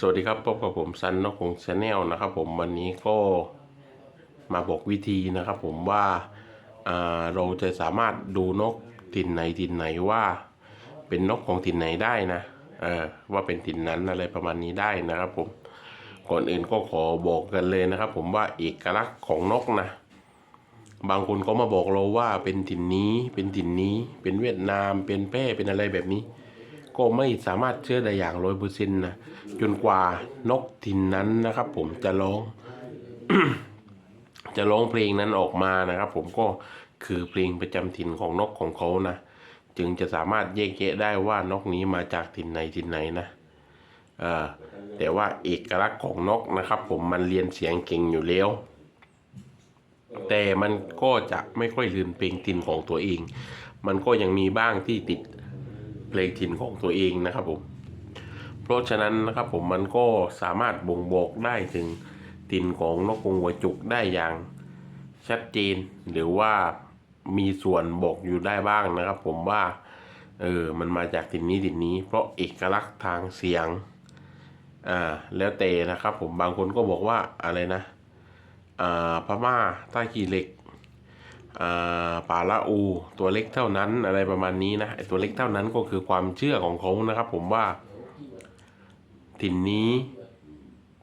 สวัสดีครับพบกับผมซันนกของชาแนลนะครับผมวันนี้ก็มาบอกวิธีนะครับผมว่าาเราจะสามารถดูนกถิ่นไหนถิ่นไหนว่า เป็นนกของถิ่นไหนได้นะว่าเป็นถิ่นนั้นอะไรประมาณนี้ได้นะครับผมก่อนอื่นก็ขอบอกกันเลยนะครับ ผมว่าเอกลักษณ์ของนกนะ บางคนก็มาบอกเราว่าเป็นถิ่นนี้เป็นถิ่นนี้ เป็นเวียดนามเป็นแพร่เป็นอะไรแบบนี้ ก็ไม่สามารถเชื่อได้อย่างร้อยเปอร์เซ็นต์นะจนกว่านกถิ่นนั้นนะครับ ผมจะร้อง จะร้องเพลงนั้นออกมานะครับ ผมก็คือเพลงประจำถิ่นของนกของเขานะจึงจะสามารถแยกแยะได้ว่านกนี้มาจากถิ่นไหนถิ่นไหนนะเออแต่ว่าเอกลักษณ์ของนกนะครับ ผมมันเรียนเสียงเก่งอยู่แล้วแต่มันก็จะไม่ค่อยลืมเพลงถิ่นของตัวเอง มันก็ยังมีบ้างที่ติด เพลงถิ่นของตัวเองนะครับผม เพราะฉะนั้นนะครับผมมันก็สามารถบ่งบอกได้ถึงถิ่นของนกกรงหัวจุกได้อย่างชัดเจน หรือว่ามีส่วนบอกอยู่ได้บ้างนะครับ ผมว่าเออมันมาจากถิ่นนี้ถิ่นนี้ เพราะเอกลักษณ์ทางเสียงอ่าแล้วแต่นะครับ ผมบางคนก็บอกว่าอะไรนะอ่าพม่าใต้ขีเหล็ก ป่าละอู ตัวเล็กเท่านั้นอะไรประมาณนี้นะตัวเล็กเท่านั้นก็คือความเชื่อของเขานะครับ ผมว่าถิ่นนี้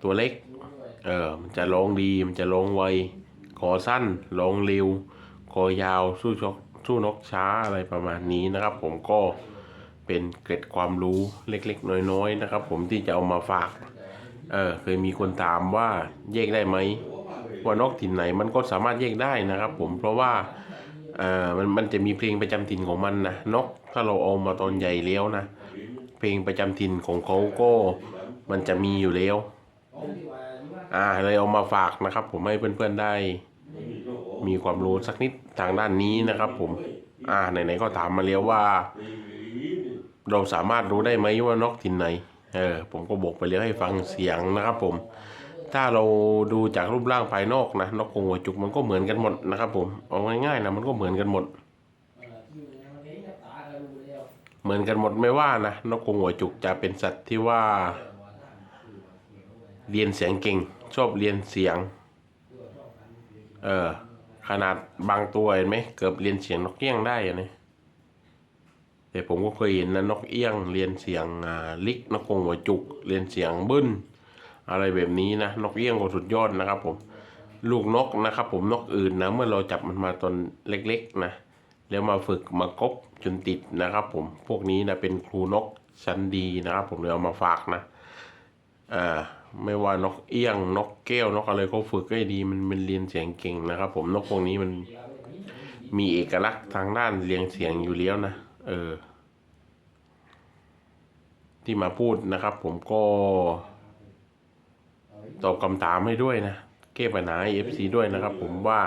ตัวเล็ก เออมันจะร้องดีมันจะร้องไวคอสั้นร้องเร็วคอยาวสู้ชกสู้นกช้าอะไรประมาณนี้นะครับ ผมก็เป็นเกร็ดความรู้เล็กๆ น้อยๆนะครับ ผมที่จะเอามาฝาก เออเคยมีคนถามว่าแยกได้ไหม ว่านกถิ่นไหนมันก็สามารถแยกได้นะครับ ผมเพราะว่าเอ่อมันมันจะมีเพลงประจำถิ่นของมันนะนกถ้าเราเอามาตอนใหญ่แล้วนะ เพลงประจำถิ่นของเขาก็มันจะมีอยู่แล้วอ่าเลยเอามาฝากนะครับ ผมให้เพื่อนๆได้ มีความรู้สักนิดทางด้านนี้นะครับ ผม อ่าไหนๆก็ถามมาแล้วว่า เราสามารถรู้ได้ไหมว่านกถิ่นไหนเออผมก็บอกไปแล้วให้ฟังเสียงนะครับ ผม ถ้าเราดูจากรูปร่างภายนอกนะนกกงหัวจุกมันก็เหมือนกันหมดนะครับผมเอาง่ายๆนะมันก็เหมือนกันหมด เหมือนกันหมดไม่ว่านะนกกงหัวจุกจะเป็นสัตว์ที่ว่า เรียนเสียงเก่ง ชอบเรียนเสียง เออขนาดบางตัวเห็นไหมเกือบเรียนเสียงนกเอี้ยงได้อะเนี่ยแต่ผมก็เคยเห็นนะนกเอี้ยง เรียนเสียงลิกนกกงหัวจุก เรียนเสียงบึ้น อะไรแบบนี้นะนกเอี้ยงก็สุดยอดนะครับผมลูกนกนะครับผมนกอื่นนะเมื่อเราจับมันมาตอนเล็กๆนะแล้วมาฝึกมากบจนติดนะครับ ผมพวกนี้นะเป็นครูนกชั้นดีนะครับ ผมเลยเอามาฝากนะอ่าไม่ว่านกเอี้ยงนกแก้วนกอะไรก็ฝึกให้ดีมันมันเรียนเสียงเก่งนะครับ ผมนกพวกนี้มันมีเอกลักษณ์ทางด้านเรียงเสียงอยู่แล้วนะเออ ที่มาพูดนะครับ ผมก็ ตอบคำถามให้ด้วยนะแก้ปัญหาเอฟซีด้วยนะครับ ผมว่า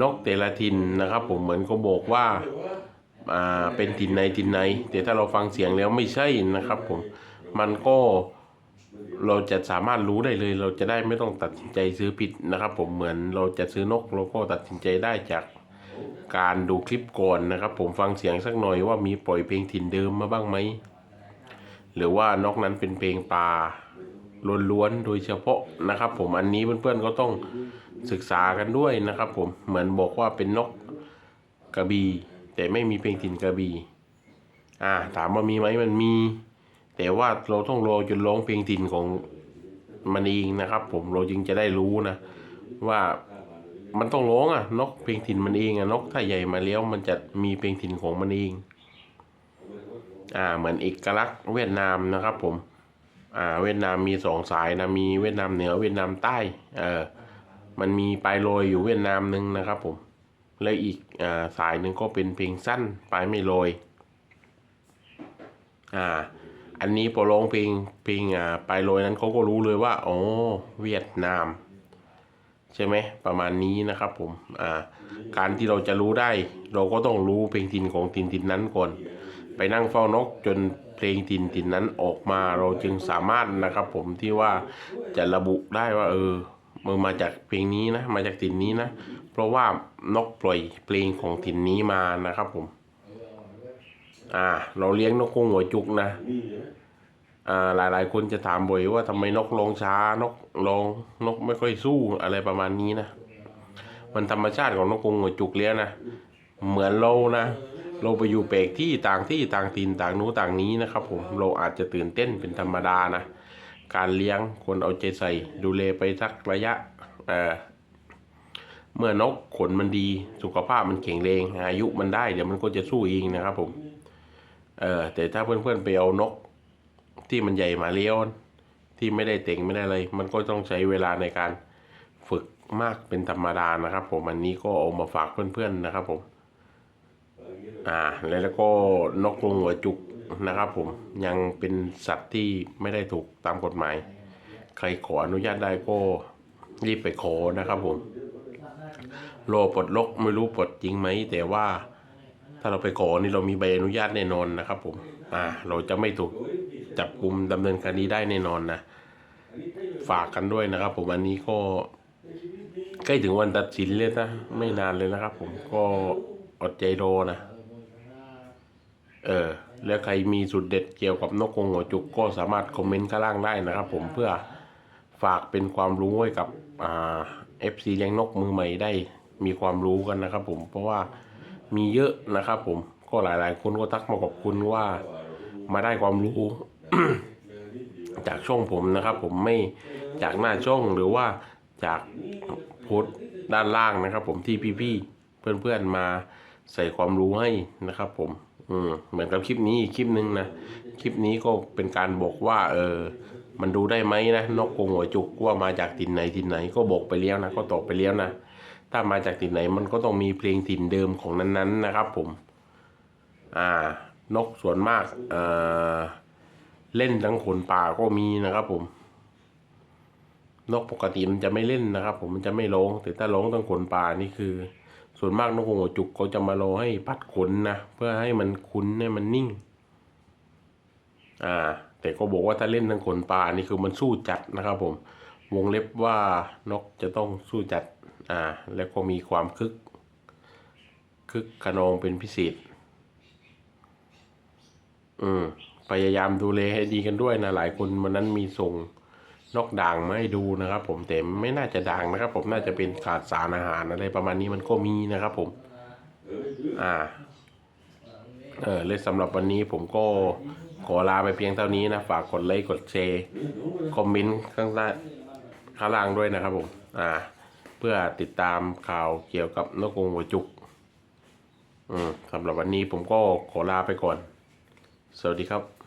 นกแต่ละถิ่นนะครับ ผมเหมือนเขาบอกว่าอ่าเป็นถิ่นไหนถิ่นไหนแต่ถ้าเราฟังเสียงแล้วไม่ใช่นะครับ ผมมันก็เราจะสามารถรู้ได้เลย เราจะได้ไม่ต้องตัดสินใจซื้อผิดนะครับ ผมเหมือนเราจะซื้อนกเราก็ตัดสินใจได้จากการดูคลิปก่อนนะครับ ผมฟังเสียงสักหน่อยว่ามีปล่อยเพลงถิ่นเดิมมาบ้างไหมหรือว่านกนั้นเป็นเพลงป่า ล้วนๆโดยเฉพาะนะครับ ผมอันนี้เพื่อนๆก็ต้องศึกษากันด้วยนะครับ ผมเหมือนบอกว่าเป็นนกกระบี่แต่ไม่มีเพลงถิ่นกระบี่อ่าถามว่ามีไหมมันมี แต่ว่าเราต้องรอจนร้องเพลงถิ่นของมันเองนะครับ ผมเราจึงจะได้รู้นะ ว่ามันต้องร้องอะนกเพลงถิ่นมันเองอะนกถ้าใหญ่มาแล้วมันจะมีเพลงถิ่นของมันเอง อ่าเหมือนเอกลักษณ์เวียดนามนะครับผม อ่าเวียดนามมีสองสายนะมีเวียดนามเหนือเวียดนามใต้เออมันมีปลายโรยอยู่เวียดนามหนึ่งนะครับผมแล้วอีกอ่าสายหนึ่งก็เป็นเพลงสั้นปลายไม่โรยอ่าอันนี้พอร้องเพลงเพลงอ่าปลายโรยนั้นเขาก็รู้เลยว่าอ๋อเวียดนาม ใช่ไหมประมาณนี้นะครับผมอ่าการที่เราจะรู้ได้ เราก็ต้องรู้เพลงถิ่นของถิ่นถิ่นนั้นก่อนไปนั่งเฝ้านกจน ลงถิ่นถิ่นนั้นออกมาเราจึงสามารถนะครับ ผมที่ว่าจะระบุได้ว่า เออมันมาจากเพลงนี้นะมาจากถิ่นนี้นะ เพราะว่านกปล่อยเพลงของถิ่นนี้มานะครับ ผม อ่า เราเลี้ยงนกกงหัวจุกนะอ่าหลายๆคนจะถามบ่อยว่าทำไมนกลงช้านกลงนกไม่ค่อยสู้อะไรประมาณนี้นะมันธรรมชาติของนกกงหัวจุกเลี้ยนะเหมือนเรานะ เราไปอยู่แปลกที่ต่างที่ต่างถิ่นต่างนู้ต่างนี้นะครับผมเราอาจจะตื่นเต้นเป็นธรรมดานะ การเลี้ยงควรเอาใจใส่ดูแลไปสักระยะเเมื่อนกขนมันดีสุขภาพมันแข็งแรงอายุมันได้เดี๋ยวมันก็จะสู้เองนะครับผมเออแต่ถ้าเพื่อนๆไปเอานก ที่มันใหญ่มาเลี้ยวที่ไม่ได้เต่งไม่ได้อะไรมันก็ต้องใช้เวลาในการฝึกมากเป็นธรรมดานะครับ ผมอันนี้ก็เอามาฝากเพื่อนๆนะครับผม อ่าแล้วก็นกกรงหัวจุกนะครับผมยังเป็นสัตว์ที่ไม่ได้ถูกตามกฎหมาย ใครขออนุญาตได้ก็รีบไปขอนะครับผมโลปลดล็อกไม่รู้ปลดจริงไหม แต่ว่าถ้าเราไปขอนี่เรามีใบอนุญาตแน่นอนนะครับผมอ่าเราจะไม่ถูกจับกลุ่มดำเนินคดีได้แน่นอนนะ ฝากกันด้วยนะครับผมอันนี้ก็ใกล้ถึงวันตัดสินเลยนะ ไม่นานเลยนะครับผมก็อดใจรอนะ เออแล้วใครมีสุดเด็ดเกี่ยวกับนกกรงหัวจุกก็สามารถคอมเมนต์ข้างล่างได้นะครับ ผมเพื่อฝากเป็นความรู้ให้กับอ่าเอฟซีเลี้ยงนกมือใหม่ได้มีความรู้กันนะครับผมเพราะว่ามีเยอะนะครับผมก็หลาย ๆ คนก็ทักมาขอบคุณว่ามาได้ความรู้ จากช่องผมนะครับ ผมไม่จากหน้าช่องหรือว่าจากโพสด้านล่างนะครับ ผมที่พี่ ๆ เพื่อน ๆ มาใส่ความรู้ให้นะครับ ผม อืมเหมือนกับคลิปนี้อีกคลิปหนึ่งนะ คลิปนี้ก็เป็นการบอกว่า เออ มันดูได้ไหมนะ นกกงหัวจุกว่ามาจากถิ่นไหนถิ่นไหนก็บอกไปแล้วนะ ก็ตอบไปแล้วนะ ถ้ามาจากถิ่นไหนมันก็ต้องมีเพลงถิ่นเดิมของนั้นๆ นะครับ ผม อ่า นกส่วนมากเอ่อเล่นทั้งขนป่าก็มีนะครับ ผม นกปกติมันจะไม่เล่นนะครับ ผมมันจะไม่ร้องแต่ถ้าร้องทั้งขนป่านี่คือ ส่วนมากนกหัวจุกเขาจะมาโลให้พัดขนนะ เพื่อให้มันคุ้นให้มันนิ่ง อ่า แต่ก็บอกว่าถ้าเล่นทั้งขนป่านี่คือมันสู้จัดนะครับ ผม วงเล็บว่านกจะต้องสู้จัด อ่า แล้วก็มีความคึก คึกขนองเป็นพิเศษ อืมพยายามดูแลให้ดีกันด้วยนะหลายคนวันนั้นมีส่ง นกด่างมาให้ดูนะครับ ผมแต่ไม่น่าจะด่างนะครับ ผมน่าจะเป็นขาดสารอาหารอะไรประมาณนี้มันก็มีนะครับ ผม อ่า เออเลยสำหรับวันนี้ผมก็ขอลาไปเพียงเท่านี้นะ ฝากกดไลค์กดแชร์คอมเมนต์ข้างล่างข้างล่างด้วยนะครับผม อ่า เพื่อติดตามข่าวเกี่ยวกับนกกรงหัวจุก อืมสำหรับวันนี้ผมก็ขอลาไปก่อน สวัสดีครับ